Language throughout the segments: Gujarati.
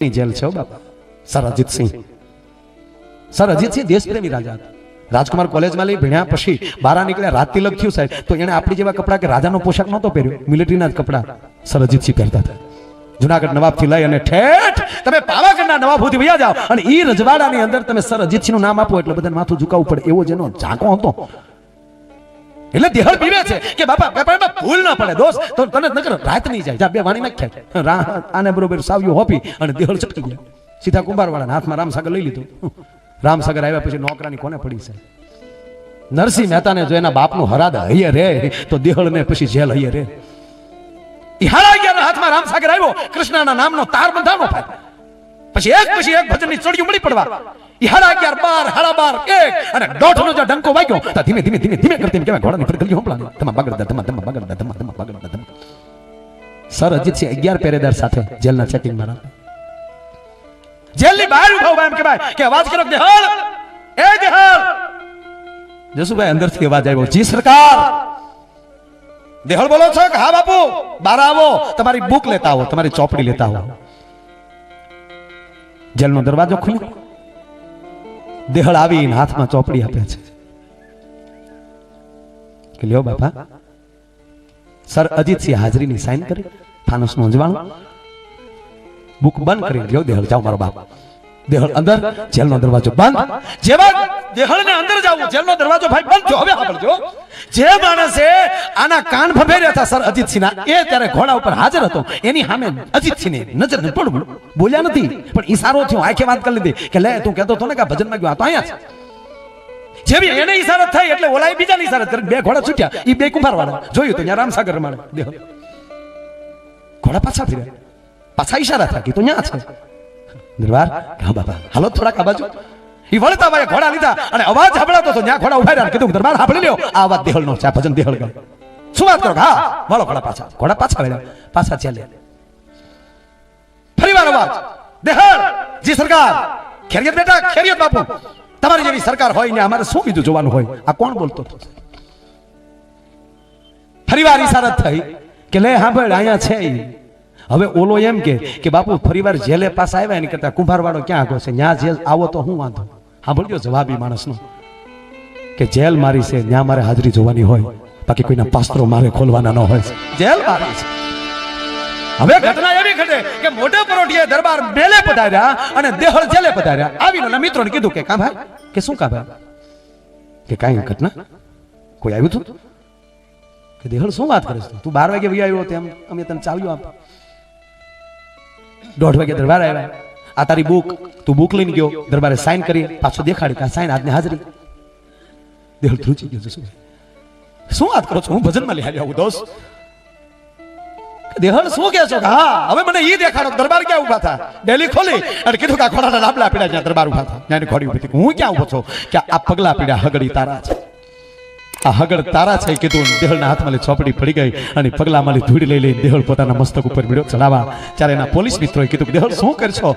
ની જેલ છે બાપા. સર અજીતસિંહ સર અજીતસિંહ દેશપ્રેમી રાજા હતા. રાજકુમાર કોલેજમાં લઈ ભણ્યા પછી બારા નીકળ્યા, રાત તિલક થયું સાહેબ. તો એને આપણી જેવા કપડા કે રાજાનો પોશાક નહોતો પહેર્યો. મિલિટરીના જ કપડા સર અજીતસિંહ પહેરતા હતા. જુનાગઢ નવાબથી લઈ અને ઠેઠ તમે પાવાગઢના નવાબ સુધી વયા જાઓ અને એ રજવાડાની અંદર તમે સર અજીતસિંહનું નામ આપો એટલે બધાને માથું ઝુકાવવું પડે. એવો જેનો ઝાંકો હતો. એટલે દેહળ પીવે છે કે બાપા વેપારમાં ભૂલ ના પડે દોસ્ત. તો તને નકર રાત નહીં જાય. જા, બે વાણી નાખ્યા રાહ, આને બરોબર સાવ્યું હોપી અને દેહળ છટકી ગયા. સીધા કુંભારવાળાના હાથમાં રામસાગર લઈ લીધું. રામસાગર આવ્યા પછી નોકરાની કોને પડી છે? નરસિંહ મહેતાને જો એના બાપનું હરાદ હૈયે રે, તો દેહળને પછી જેલ હૈયે રે. અગિયારના હાથમાં રામસાગર આવ્યો, કૃષ્ણના નામનો તાર બંધાણો પછી એક પછી એક ભજનની ચડિયું મળી પડવા. બાર દેહળ બોલો છો હા બાપુ? બાર આવો, તમારી બુક લેતા આવો, તમારી ચોપડી લેતા આવો. જેલનો દરવાજો ખુલ્યો. દેહળ આવીને હાથમાં ચોપડી આપે છે. કે લ્યો બાપા, સર અજીતસિંહ હાજરીની સાઈન કરી ફાનસનું અંજવાણું. બુક બંધ કરી લ્યો, દેહળ, જાઓ મારો બાપ. દેહળ અંદર, જેલનો દરવાજો બંધ. જેવા દેહળને અંદર જાવું જેલનો દરવાજો ભાઈ બંધ. થયો હવે સાંભળજો જે. માણસે આના કાન ફફેર્યા હતા, સર અજીતસિંહના એ ત્યારે ઘોડા ઉપર હાજર હતો. એની સામે અજીતસિંહને નજર ને બોલ્યા નથી, પણ ઈશારો થયો. આંખે વાત કરી લીધી કે, લે, તું કહેતો હતો ને કે ભજનમાં ગયો. આ તો અહીંયા છે. જેવી એને ઈશારત થઈ એટલે ઓલાએ બીજાની ઈશારત કરી બે ઘોડા છૂટ્યા. એ બે કુંભાર વાળા જોયું તો ત્યાં રામસાગર રમાડે દેહળ. ઘોડા પાછા ફર્યા. પાછા ઈશારા થયા કે તો ન્યા છે. દરબાર? હા બાબા હાલો, થોડાક આ બાજુ. ઈ વળતા ભાઈ ઘોડા લીધા અને અવાજ સાંભળાતો તો ન્યા ઘોડા ઊભા કીધું, દરબાર સાંભળી લ્યો. આ અવાજ દેહળ નો છે ભજન દેહળ ગયો શું વાત કરો? હા, વાળો ઘોડા પાછા. ઘોડા પાછા વળ્યા. પાછા ચાલે ફરીવાર અવાજ. દેહળ જી સરકાર. ખેરિયત બેટા ખેરિયત બાપુ. તમારી જેવી સરકાર હોય ને અમારે શું બીજું જોવાનું હોય? આ કોણ બોલતો હતો? ફરીવાર ઈશારત થઈ કે, લે, સાંભળ, અહીંયા છે. હવે ઓલો એમ કે કે બાપુ ફરીવાર જેલે પાસે આવ્યા એની કરતા કુંભારવાળો ક્યાં આગો છે? ન્યા જેલ આવો તો હું વાંધો? સાંભળજો જવાબી માણસનો. કે જેલ મારી છે, ન્યા મારે હાજરી જોવાની હોય. બાકી કોઈના પાસ્ત્રો મારે ખોલવાના ન હોય. જેલ મારી છે. હવે ઘટના એવી ઘટે કે મોઢે પરોઠીએ દરબાર મેલે પધાર્યા અને દેહળ જેલે પધાર્યા. આવીને મિત્રોને કીધું કે કા ભાઈ કે શું કા ભાઈ કે કાંઈ ઘટના? કોઈ આવ્યું હતું કે દેહળ શું વાત કરે છે? તું બાર વાગે વહી આવ્યો તેમ અમે તને ચાવ્યું આપ દોઢ વાગે દરબાર આવ્યા. આ તારી બુક, તું બુક લઈને ગયો, દરબારે સાઈન કરી, પાછો દેખાડી કે સાઈન આજની હાજરી. દેહ ધ્રુજી ગયો શું શું વાત કરો છો? હું ભજનમાં લઈ આવ્યો આવું દોસ્ત દેહણ શું કહે છો? કે હા, હવે મને ઈ દેખાડો દરબાર ક્યાં ઊભા થા? ડેલી ખોલી. અને કીધું કે આ ખોડાના લાબલા પીડા જ્યાં દરબાર ઊભા થા. ત્યાં ખોડી ઊભી. હું ક્યાં ઊભો છું? કે આ પગલા પીડા હગડી તારા છે. આ હગડ તારા છે કીધું. દેહળના હાથમાં ચોપડી પડી ગઈ અને પગલામાં ધૂળ લઈ લઈ દેહળ પોતાના મસ્તક ઉપર મીડો ચડાવવા ત્યારે એના પોલીસ મિત્રોએ કીધું, દેહળ, શું કરશો?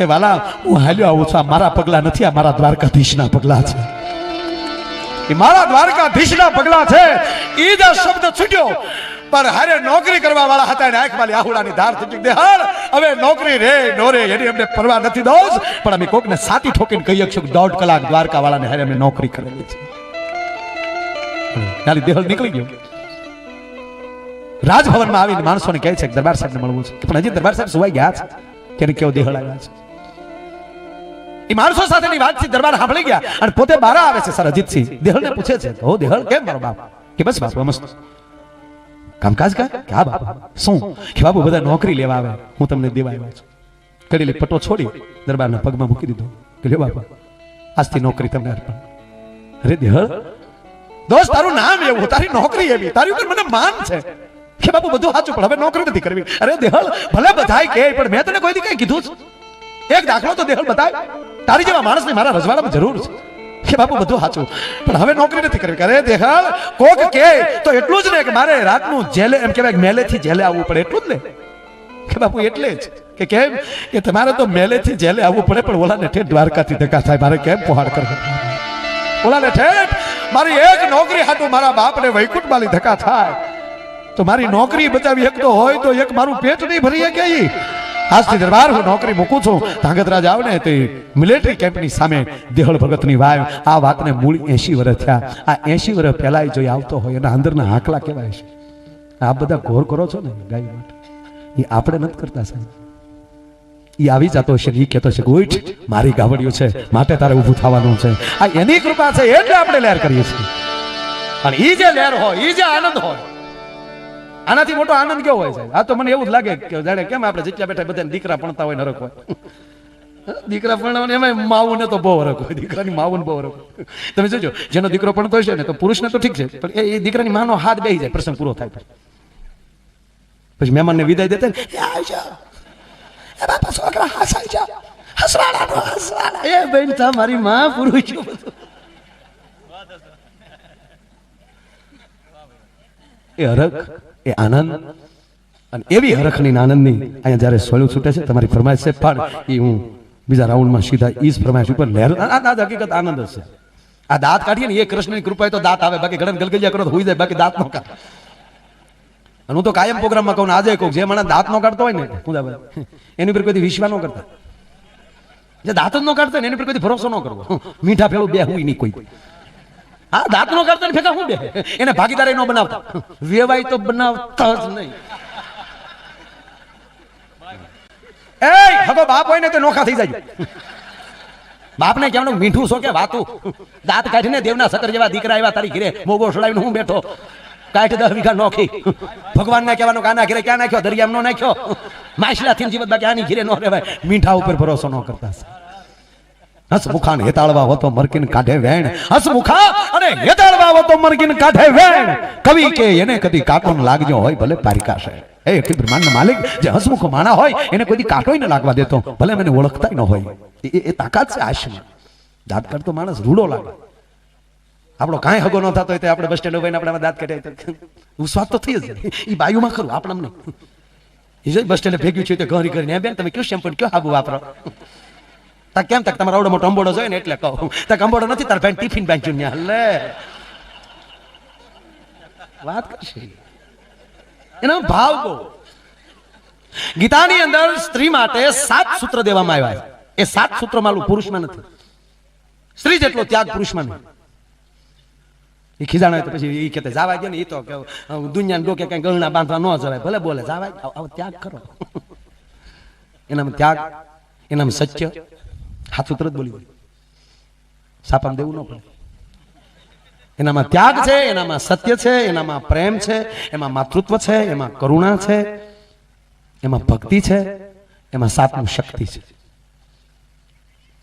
એ વાલા, હું હાલ્યો આવું છું. આ મારા પગલા નથી, આ મારા દ્વારકાધીશના પગલા છે. એ મારા દ્વારકાધીશના પગલા છે. એ જ શબ્દ છૂટ્યો. પણ હારે નોકરી કરવા વાળા હતા એને આંખ માલી આહુડાની ધાર થઈ દેહાડ હવે નોકરી રે, નો રે, એની અમને પરવા નથી દોસ પણ અમે કોકને સાતી ઠોકીને કહીએ છીએ દોઢ કલાક દ્વારકા વાળાને હારે અમે નોકરી કરેલી છે. ત્યારે દેહ નીકળી ગયો. રાજભવનમાં આવીને માણસોને કહે છે કે દરબાર સાહેબને મળવું છે. પણ હજી દરબાર સાહેબ સુવાઈ ગયા છે. કે કેવો દેહ લાગ્યા છે. એ માણસો સાથેની વાતચીત દરબાર સાંભળી ગયા અને પોતે બારા આવે છે, સર, અજીતસિંહ, દેહળને પૂછે છે. હો દેહળ કેમ, મારો બાપ? કે બસ, બાપ, મસ્ત. કામકાજ કા કે હા, બાપ. શું? કે બાપુ, બધા નોકરી લેવા આવે. હું તમને દેવા આવ્યો છું. કડેલી પટો છોડી દરબારના પગમાં મૂકી દીધો. કે લ્યો બાપા, આજથી નોકરી તમને અર્પણ. અરે દેહળ દોસ્ત, તારું નામ એવું, તારી નોકરી એવી, તારી ઉપર મને માન છે. કે બાપુ, બધું સાચું, પણ હવે નોકરી નથી કરવી. અરે, દેહલ, ભલે બધાય કે, પણ મેં તને કોઈ કઈ કીધું એક દાખલો તો દેહલ બતાય. તારી જેવા માણસની મારા રજવાડામાં જરૂર છે. કે બાપુ, બધું સાચું, પણ હવે નોકરી નથી કરવી. અરે, દેહલ, કોક કે, તો એટલું જ ને કે મારે રાતનું જેલે, એમ કહેવાય મેલે મેલેથી જેલે આવવું પડે, એટલું જ ને? કે બાપુ, એટલે જ. કે કેમ? કે તમારે તો મેલેથી જેલે આવવું પડે, પણ ઓલાને ઠેઠ દ્વારકાથી ધક્કા થાય. મારે કેમ પહોંચ કરવા? ઓલાને ઠેઠ, મારી એક નોકરી હાટું મારા બાપને વૈકુંઠમાં ધક્કા થાય? તો મારી નોકરી બચાવી એક તો હોય તો એક મારું પેટ નહીં ભરી ઈ. આજથી દરબાર હું નોકરી મૂકું છું. ધાંગધ્રા જાવ ને તે મિલિટરી કેમ્પની સામે દેહળ ભગતની વાય. આ વાતને મૂળ એસી વર્ષ થયા. આ એસી વર્ષ પહેલાં જોઈ આવતો હોય, એના અંદરના હાંકલા કહેવાય છે. આ બધા ઘોર કરો છો ને ગાય માટે. એ આપણે નથી કરતા સાહેબ. એ આવી જતો છે એ કહેતો છે ઉઠ મારી ગાવડિયું છે માટે તારે ઊભું થવાનું છે. આ એની કૃપા છે એટલે આપણે લહેર કરીએ છીએ. અને એ જે લહેર હોય એ જે આનંદ હોય આનાથી મોટો આનંદ કેવો હોય સાહેબ? આ તો મને એવું જ લાગે કે જાણે કેમ આપણે જેટલા બેઠા બધા દીકરા ભણતા હોય નરક હોય. દીકરા ભણવાનું એમાં માવું ને તો બહુ હરક હોય દીકરાની માવું બહુ હરક તમે જોજો જેનો દીકરો ભણતો હશે ને તો પુરુષને તો ઠીક છે પણ એ- દીકરાની માનો હાથ બેહી જાય પ્રસંગ પૂરો થાય પછી. મહેમાનને વિદાય દેતા ને, "એ આવજો. એ બાપા હરખ, એ આનંદ, અને એવી હરખની આનંદની અહીંયા જ્યારે સોયું છૂટે છે, તમારી ફરમાઈશ છે પણ એ હું બીજા રાઉન્ડમાં સીધા ઈ જ ઉપર લહેર આ હકીકત આનંદ હશે આ દાંત કાઢીએ ને, એ કૃષ્ણની કૃપા તો દાંત આવે, બાકી ઘણા ગલગલિયા કરો તો હોઈ જાય, બાકી દાંત નો કાઢે. અને હું તો કાયમ પ્રોગ્રામમાં કહું આજે કહું જે મને દાંત નો કાઢતો હોય ને દાદા, એની પર કોઈ વિશ્વાસ ન કરતા. જે દાંત જ નો કાઢતો ને એની પર કોઈ ભરોસો ન કરવો. મીઠા ફેળું બે હું નહીં કોઈ. હા દાંત નો કાઢતો ફેંકા હું બે? એને ભાગીદારી નો બનાવતા. વેવાય તો બનાવતા જ નહીં. એ હવે બાપ હોય ને તો નોખા થઈ જાય. બાપને કેમ મીઠું શો કે વાતું. દાંત કાઢીને દેવના સતર જેવા દીકરા એવા તારી ઘરે મોગો સડાવીને હું બેઠો. કાઢી દસ વીઘા નોખી. ભગવાનને કહેવાનું કાના ઘેરે ક્યાં નાખ્યો? દરિયામાં નો નાખ્યો? માછલાથી જીવત બાકી આની ઘરે નો રહેવાય? મીઠા ઉપર ભરોસો ન કરતા હસમુખાન હેતાળવા હોતો મરકીન કાઢે વેણ. હસમુખા અને હેતાળવા હોતો મરકીન કાઢે વેણ. કવિ કે એને કદી કાંટો ન લાગજો હોય, ભલે પારિકાશે. એ અખિલ બ્રહ્માંડના માલિક, જે હસમુખ માણા હોય, એને કોઈ કાટોય ન લાગવા દેતો, ભલે મને ઓળખતા ન હોય. એ- તાકાત છે આશમાં દાંત કાઢતો માણસ રૂડો લાગે. આપણો કાંઈ હગો ન થતો હોય તો આપણે બસ સ્ટેન્ડ ઉભાઈને આપણે દાંત કાઢે હું સ્વાદ તો થઈ જ. એ બાયુમાં ખરું આપણે નહીં. એ જો બસ સ્ટેન્ડ ભેગ્યું છે તો ઘરી કરીને "હે બેન તમે કયું શેમ્પુ કયો હાબુ વાપરો? તા કેમ તક તમારો આવડો મોટો અંબોડો જોઈએ ને એટલે કહું. તક અંબોડો નથી તાર ભાઈ ટિફિન બાંધ્યું ને હલે વાત કરશે. એનો ભાવ કહો ગીતાની અંદર સ્ત્રી માટે સાત સૂત્ર દેવામાં આવ્યા છે. એ સાત સૂત્ર માલું પુરુષમાં નથી. સ્ત્રી જેટલો ત્યાગ પુરુષમાં નહીં. એ ખીજાણ હોય તો પછી એ કહેતા, જાવા ગયો ને એ તો કે દુનિયાને ડોકે કઈ ગળના બાંધવા ન જવાય, ભલે બોલે, જાવા આવો- આવો, ત્યાગ કરો. એનામાં ત્યાગ, એનામાં સત્ય, હાથું તરત બોલી બોલી. સાપામાં દેવું ન પડે. એનામાં ત્યાગ છે, એનામાં સત્ય છે, એનામાં પ્રેમ છે, એમાં માતૃત્વ છે, એમાં કરુણા છે, એમાં ભક્તિ છે, એમાં સાતમું શક્તિ છે.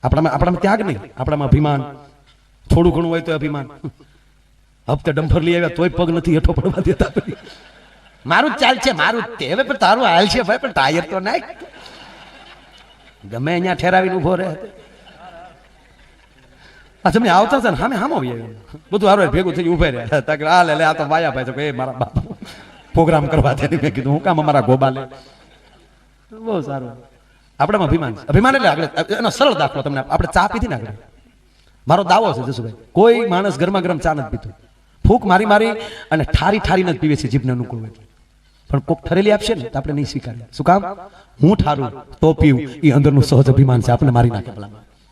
આપણામાં આપણામાં ત્યાગ નહીં, આપણામાં અભિમાન. થોડું ઘણું હોય તો અભિમાન. હપ્તે ડમ્ફર લઈ આવ્યા, તોય પગ નથી હેઠો પડવા દેતા મારું જ ચાલ છે, મારું તે. હવે પણ તારું હાલ છે ભાઈ, પણ ટાયર તો નાખ. ગમે અહીંયા ઠેરાવીને ઊભો રહે. આ તમે આવતા હતા ને સામે આવ્યો. બધું હારું ભેગું થઈ ઉભે રહ્યા. તા કે આ લે આ તો વાયા ભાઈ તો કે મારા બાપ. પ્રોગ્રામ કરવા દે મેં કીધું, હું કામ અમારા ગોબા લે. બહુ સારું. આપણામાં અભિમાન. અભિમાન એટલે આગળ, એનો સરળ દાખલો તમને આપણે ચા પીધી ને આગળ. મારો દાવો છે, જસુભાઈ, કોઈ માણસ ગરમા ગરમ ચા નથી પીતો. ફૂંક મારી મારી અને ઠારી ઠારીને જ પીવે છે જીભને અનુકૂળ હોય પણ કોક ઠરેલી આપશે ને, તો આપણે નહીં સ્વીકારીએ. શું કામ? હું ઠારું, તો પીવું. એ અંદરનું સહજ અભિમાન છે આપણે મારી નાખે પેલા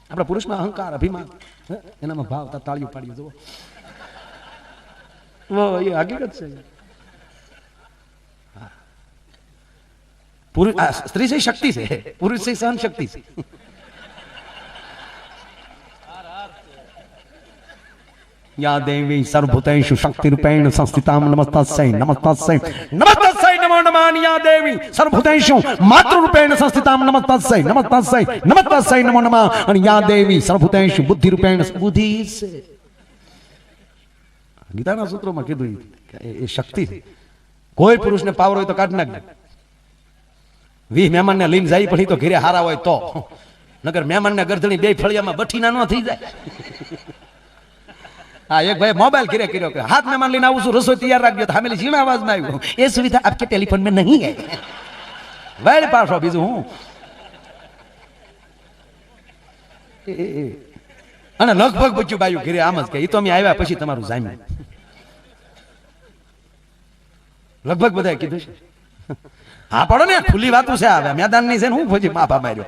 આપણા પુરુષમાં અહંકાર, અભિમાન? એનામાં ભાવ તાળીઓ પાડીએ, જુઓ. એ હકીકત છે. પુરુષ સ્ત્રી છે શક્તિ છે. પુરુષ છે સહન શક્તિ છે. યા देवी सर्वभूतेषु शक्तिरूपेण संस्थितां નમસ્તસ્ય નમસ્તસ્ય નમસ્તસ્ય नमो नमानि या देवी सर्वभूतेषु मातृरूपेण संस्थितां નમસ્તસ્ય નમસ્તસ્ય નમસ્તસ્ય नमो नमः અને યા દેવી सर्वभूतेषु બુદ્ધિરૂપેણ બુદ્ધિ ગીતાના સૂત્રોમાં કીધું એ- શક્તિ કોઈ પુરુષને પાવર હોય તો કાઢ નાખજે વીસ મહેમાનને લઈને જાય પણ તો ઘેરે હારા હોય તો નગર મહેમાનને ગરધણી બે ફળિયામાં બઠીના ન થઈ જાય હા, એક ભાઈ મોબાઈલ ઘરે કર્યો કે હાથ મેં માન લઈને આવું છું, રસોઈ તૈયાર રાખજો. હામેલી ઝીણા અવાજમાં આવ્યું. એ સુવિધા આપકે ટેલિફોન મેં નહીં હે. વેડ પાછો બીજું હું. અને લગભગ બચ્યું બાયું, ઘરે આમ જ કે. એ તો અમે આવ્યા પછી તમારું જામ્યું. લગભગ બધાએ કીધું છે. હા, પડો ને, ખુલ્લી વાતો છે આવે મેદાનની છે ને, હું ફોજી માફા માર્યો.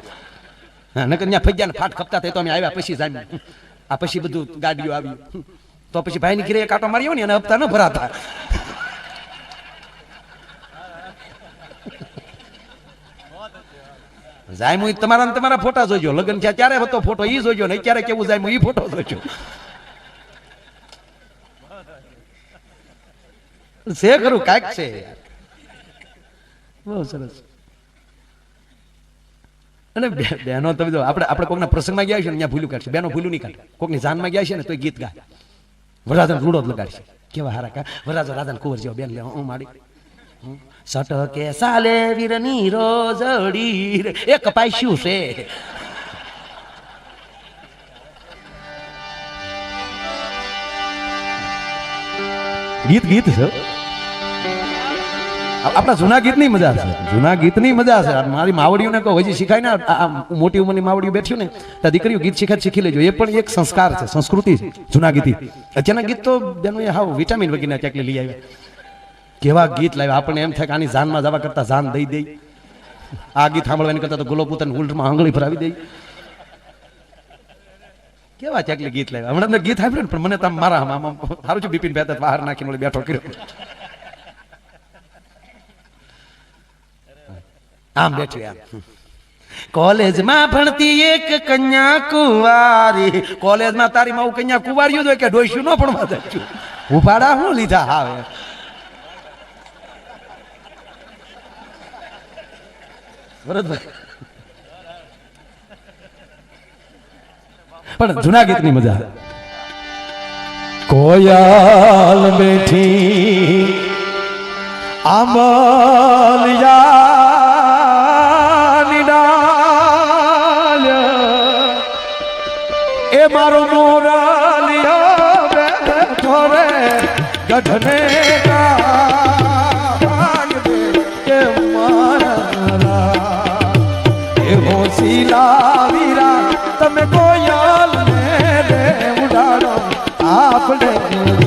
નકર ત્યાં ફજ્યા ફાટ ખપતા થાય તો અમે આવ્યા પછી જામ્યું. આ પછી બધું ગાડીઓ આવ્યું તો પછી ભાઈ ની ઘરે કાંટો માર્યો ને અને હપ્તા ન ભરાતા. જાયમુ તમારા તમારા ફોટા જોજો. લગ્ન થયા ત્યારે હતો ફોટો એ જોજો. ને ક્યારે કેવું જાયમુ એ ફોટો જોજો. છે ખરું, કાંઈક છે. બહુ સરસ. અને બહેનો તમે જો આપણે આપણે કોકના પ્રસંગમાં ગયા છે ને અહીંયા ભૂલું કાઢશે. બહેનો ભૂલું નહીં કાઢે. કોકની જાનમાં ગયા છે ને, તો ગીત ગાય. વરરાજન રૂડો જ લગાડશે. કેવા હારા કા? વરરાજો રાધાન કુંવર જેવો બેન લે હું માડી. સટકે સાલે વીરની રોજડી રે. એ કપાસ્યું છે? ગીત ગીત છે. આપણા જૂના ગીતની મજા છે. જૂના ગીતની મજા છે. મારી માવડીઓને કહો, હજી શીખાય ને મોટી ઉંમરની માવડીઓ બેઠ્યું ને, તો દીકરીઓ ગીત શીખે શીખી લેજો. એ પણ એક સંસ્કાર છે, સંસ્કૃતિ જૂના ગીત અત્યારના ગીત તો બેનો એ હાવ વિટામિન વગેરે ક્યાંક લઈ આવ્યા. કેવા ગીત લાવ્યા? આપણને એમ થાય કે આની જાનમાં જવા કરતા જાન દઈ દઈ આ ગીત સાંભળવાની કરતા તો ગુલો પોતાની ઉલટમાં આંગળી ભરાવી દઈ કેવા ચાકલી ગીત લાવ્યા? હમણાં ગીત સાંભળ્યું ને, પણ મને તમે મારા સારું છે બિપિન બેતા બહાર નાખીને બેઠો કર્યો. આમ બેઠી આમ. કોલેજમાં ભણતી એક કન્યા કુંવારી. કોલેજમાં તારી માં કન્યા કુંવારીઓ હોય કે ડોઈશું ન પણ મજા ઉભાડા હું લીધા હાવે? ભરતભાઈ પણ જૂના ગીતની મજા કોયાલ બેઠી આંબલિયાની ગઢને હોશીલા વીરા તમે કોઈ ને ઉડાડો. આપણે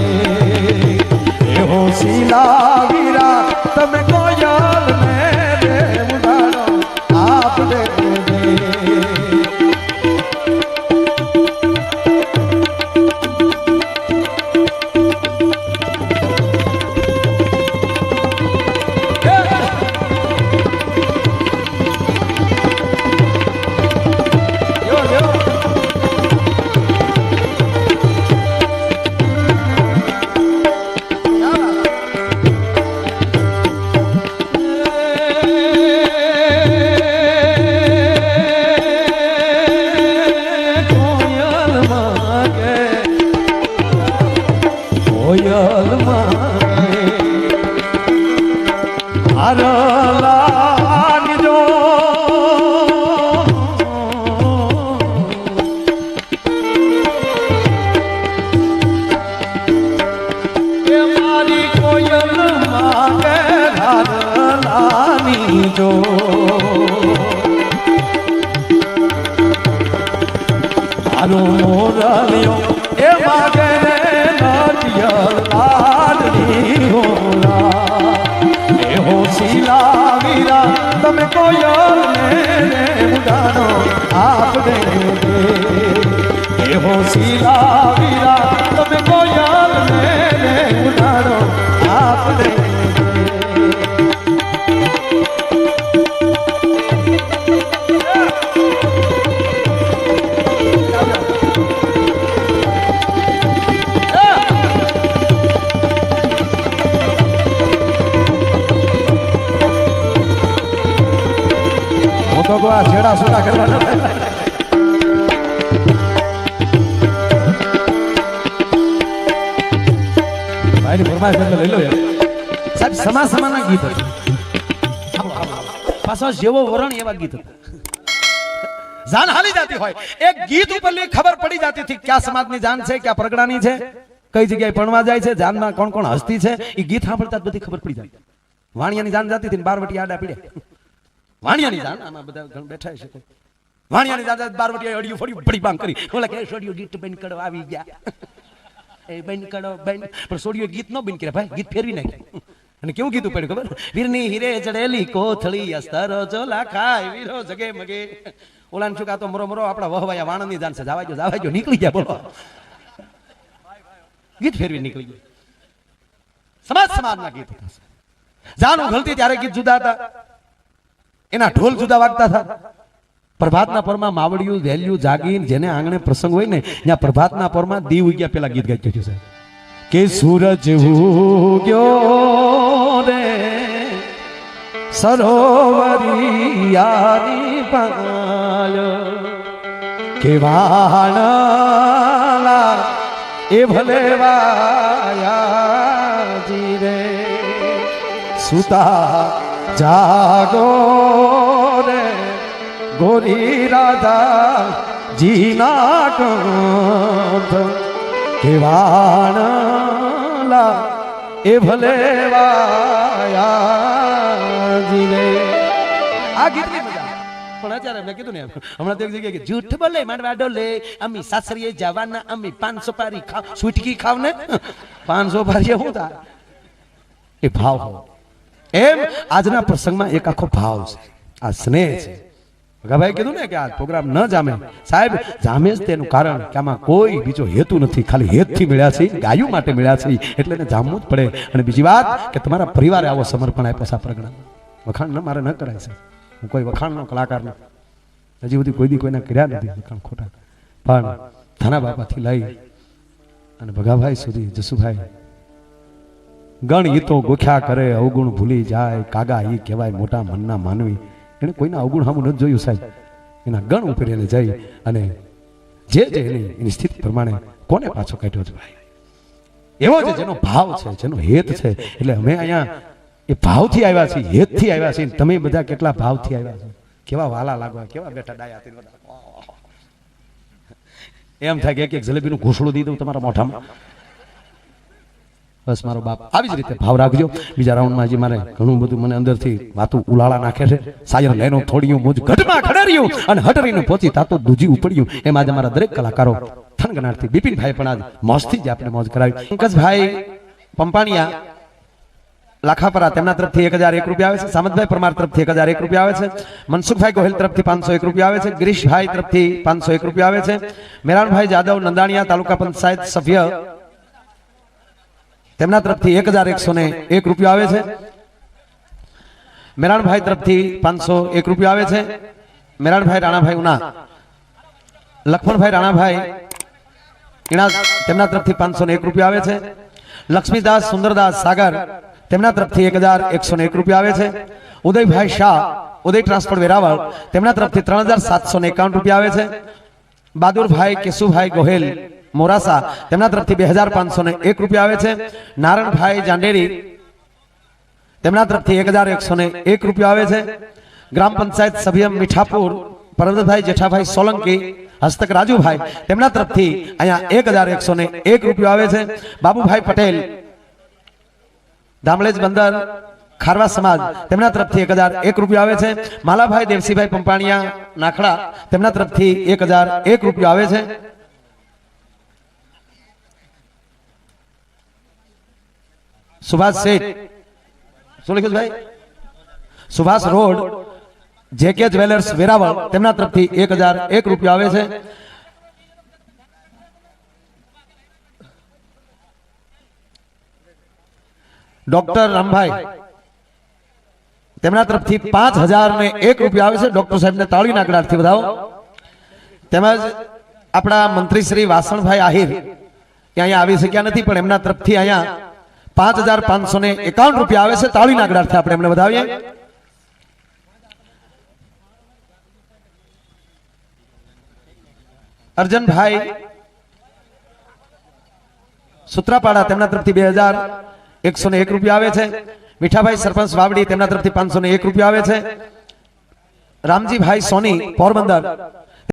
હરલાની જો મારો મોરલિયો એ માગે રે નાટિયલ લાડની તમે કોયલ ને ઉડાડો એ હોશીલા વીરા તો આ છેડા સુડા કરવા ભાઈની ફરમાઈશ એટલે લઈ લો સાહેબ સમા સમાના ગીત હતા જેવો વરણ એવા ગીત જાન હાલી જતી હોય. એક ગીત ઉપર ખબર પડી જતી હતી ક્યાં સમાજની જાન છે, ક્યાં પરગડાની છે, કઈ જગ્યાએ ભણવા જાય છે, જાનમાં કોણ કોણ હસ્તી છે એ ગીત સાંભળતા જ બધી ખબર પડી જાય વાણિયાની જાન જતી હતી બાર વટી આડા પીડ્યા. વાણિયાની જાન આમાં બધા ઘણ બેઠા છે વાણિયાની દાદા બારવટી અડિયું ફોડ્યું બડી બાંગ કરી. ઓલા કે સોડિયો ગીત બેન કરો, આવી ગયા. એ બેન કરો, બેન. પણ સોડિયો ગીત ન બેન કરે ભાઈ, ગીત ફેરવી નાખ્યું. અને કેવું કીધું પડ્યું ખબર? વીરની હીરે ચડેલી કોથળી, અસ્તર જોલા ખાય, વીરો જગે મગે. ઓલાને શું કાતો મરો મરો, આપણા વહવાયા વાણંદની જાન છે. જાવા જો જાવા જો નીકળી ગયા બોલો. ગીત ફેરવી નીકળી ગયું. સમાજ સમાજના ગીત જાનું જાન ત્યારે ગીત જુદા હતા. એના ઢોલ જુદા વાગતા હતા. પ્રભાતના પરમાં માવડિયું, વેલ્યું, જાગીન, જેને આંગણે પ્રસંગ હોય ને, ત્યાં પ્રભાતના પરમાં દીવ ઉગ્યા પેલા ગીત ગાઈ છે, સાહેબ. કે સૂરજ ઉગ્યો રે, સરોવરિયાની પાલ, કે વાણલા એ ભલે વાયાજી રે સુતા જાગો રે, ગોરી રાધા જીના કંઠ કેવાણલા એ ભલે વાયાજી રે આ ગીતની મજા પણ અત્યારે મેં કીધું ને, હમણાં તો એક જગ્યાએ કે જૂઠ બોલે માંડવા ડોલે, અમી સાસરીએ જવાના, અમી પાંચસો પારી ખાવ, સુટકી ખાવ ને પાંચસો પારી એ ભાવ હોય. એમ આજના પ્રસંગમાં એક આખો ભાવ છે. આ સ્નેહ છે. ભગાભાઈ કીધું ને કે આ પ્રોગ્રામ ન જામે. સાહેબ, જામે જ તેનું કારણ કે આમાં કોઈ બીજો હેતુ નથી. ખાલી હેતથી મળ્યા છે ગાયું માટે મળ્યા છે એટલે એને જામવું જ પડે. અને બીજી વાત કે તમારા પરિવારે આવો સમર્પણ આપ્યો છે આ પ્રગણામાં વખાણ ન, મારે ન કરાય છે હું કોઈ વખાણનો કલાકાર નથી. હજી સુધી કોઈ દી કોઈના કર્યા નથી વખાણ ખોટા. પણ થાના બાપાથી લઈ અને ભગાભાઈ સુધી જસુભાઈ ગણ ઈતો ગોખ્યા કરે, અવગુણ ભૂલી જાય, કાગા ઈ કહેવાય, મોટા મનના માનવી. એને કોઈના અવગુણ સામું નથી જોયું સાહેબ. એના ગણ ઉપર જઈ અને જે જે એની એની સ્થિતિ પ્રમાણે કોને પાછો કાઢ્યો છે ભાઈ? એવો છે જેનો ભાવ છે, જેનો હેત છે. એટલે અમે અહીંયા એ ભાવથી આવ્યા છીએ, હેતથી આવ્યા છીએ. તમે બધા કેટલા ભાવથી આવ્યા છો? કેવા વાલા લાગવા, કેવા બેઠા ડાયા બધા. એમ થાય કે એક એક જલેબીનું ઘૂસડું દઈ દઉં તમારા મોઢામાં. બસ મારો બાપ આવી જ રીતે ભાવ રાખજો. બીજા રાઉન્ડમાં હજી મારે ઘણું બધું મને અંદરથી વાતું ઉલાળા નાખે છે. સાયર લેનો થોડિયું મુજ ગઢમાં ખડર્યું અને હટરીને પહોંચી તાતો દૂજી ઉપડ્યું. એમ આજે મારા દરેક કલાકારો થનગનાટથી બિપિનભાઈ પણ આજ મોજથી જ આપણે મોજ કરાવી. પંકજભાઈ પંપાણિયા, લાખાપરા તેમના તરફથી એક હજાર એક રૂપિયા આવે છે. સામંતભાઈ પરમાર તરફથી એક હજાર એક રૂપિયા આવે છે. મનસુખભાઈ ગોહિલ તરફથી પાંચસો એક રૂપિયા આવે છે. ગિરીશભાઈ તરફથી પાંચસો એક રૂપિયા આવે છે. મેરાણભાઈ જાદવ નંદાણીયા તાલુકા પંચાયત સભ્ય તેમના તરફથી એક હજાર એકસો ને એક રૂપિયા આવે છે. મેરાણભાઈ તરફથી પાંચસો એક રૂપિયા આવે છે. મેરાણભાઈ રાણાભાઈ ઉના. લખમણભાઈ રાણાભાઈ તેમના તરફથી પાંચસો ને એક રૂપિયા આવે છે. લક્ષ્મીદાસ સુંદરદાસ સાગર તેમના તરફથી એક હજાર એકસો ને એક રૂપિયા આવે છે. ઉદયભાઈ શાહ, ઉદય ટ્રાન્સપોર્ટ વેરાવળ તેમના તરફથી ત્રણ હજાર સાતસો ને એકાવન રૂપિયા આવે છે. બહાદુરભાઈ કેશુભાઈ ગોહેલ મોરાસા. તેમના તરફથી બે હજાર પાંચસો ને એક રૂપિયા આવે છે. નારણભાઈ જાંડેરી તેમના તરફથી એક હજાર એકસો ને એક રૂપિયા આવે છે. ગ્રામ પંચાયત સભ્ય મીઠાપુર પરમતભાઈ જેઠાભાઈ સોલંકી, હસ્તક રાજુભાઈ તેમના તરફથી અહીંયા એક હજાર એકસો ને એક રૂપિયા આવે છે. બાબુભાઈ પટેલ, ધામલેજ બંદર, ખારવા સમાજ તેમના તરફથી એક હજાર એક રૂપિયા આવે છે. માલાભાઈ દેવસીભાઈ પંપાણિયા નાખડા તેમના તરફથી એક હજાર એક રૂપિયા આવે છે. સુભાષ શેઠ શું લખ્યું ભાઈ? Subhash road, JK jewellers Veraval, તેમના તરફથી એક હજાર એક રૂપિયા આવે છે. ડોક્ટર રામભાઈ, તેમના તરફથી પાંચ હજાર ને એક રૂપિયા આવે છે. ડોક્ટર સાહેબને તાળી નાગડાથી વધાવો. તેમજ આપણા મંત્રી શ્રી વાસણભાઈ આહિર, એ અહીંયા આવી શક્યા નથી, પણ એમના તરફથી અહીંયા પાંચ હજાર પાંચસો રૂપિયા આવે છે. તાળી નાગડાથી આપણે એમને વધાવીએ. અર્જનભાઈ સુત્રાપાડા તેમના તરફથી બે હજાર એકસો ને એક રૂપિયા આવે છે. મીઠાભાઈ સરપંચ વાવડી તેમના તરફથી પાંચસો ને એક રૂપિયા આવે છે. રામજીભાઈ સોની પોરબંદર